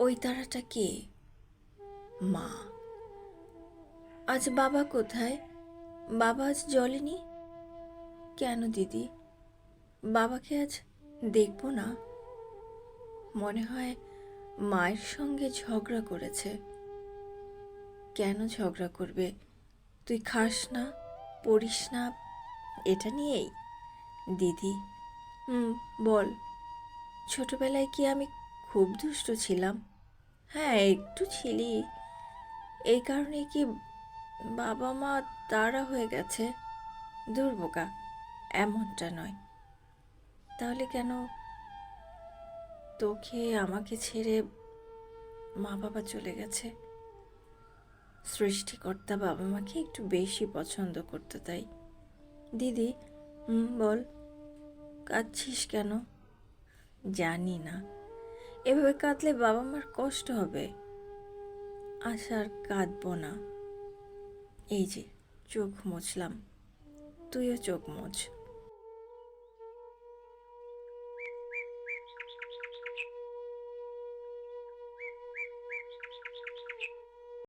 ওই তারাটা কে? মা। আজ বাবা কোথায়? বাবা আজ জলেনি কেন দিদি? বাবাকে আজ দেখব না? মনে হয় মায়ের সঙ্গে ঝগড়া করেছে। কেন ঝগড়া করবে? তুই খাস না, পড়িস না, এটা নিয়েই। দিদি। হুম, বল। ছোটবেলায় কি আমি খুব দুষ্ট ছিলাম? হ্যাঁ একটু ছিলি। এই কারণে কি বাবা মা তারা হয়ে গেছে? দুর্বোকা এমনটা নয়। তাহলে কেন তোকে আমাকে ছেড়ে মা বাবা চলে গেছে? সৃষ্টিকর্তা বাবা মাকে একটু বেশি পছন্দ করতে তাই। দিদি বল, কাঁদছিস কেন? জানি না। এভাবে কাঁদলে বাবা মার কষ্ট হবে? আশার আর কাঁদবো না। এই যে, চোখ মুছলাম। তুইও চোখ মুছ।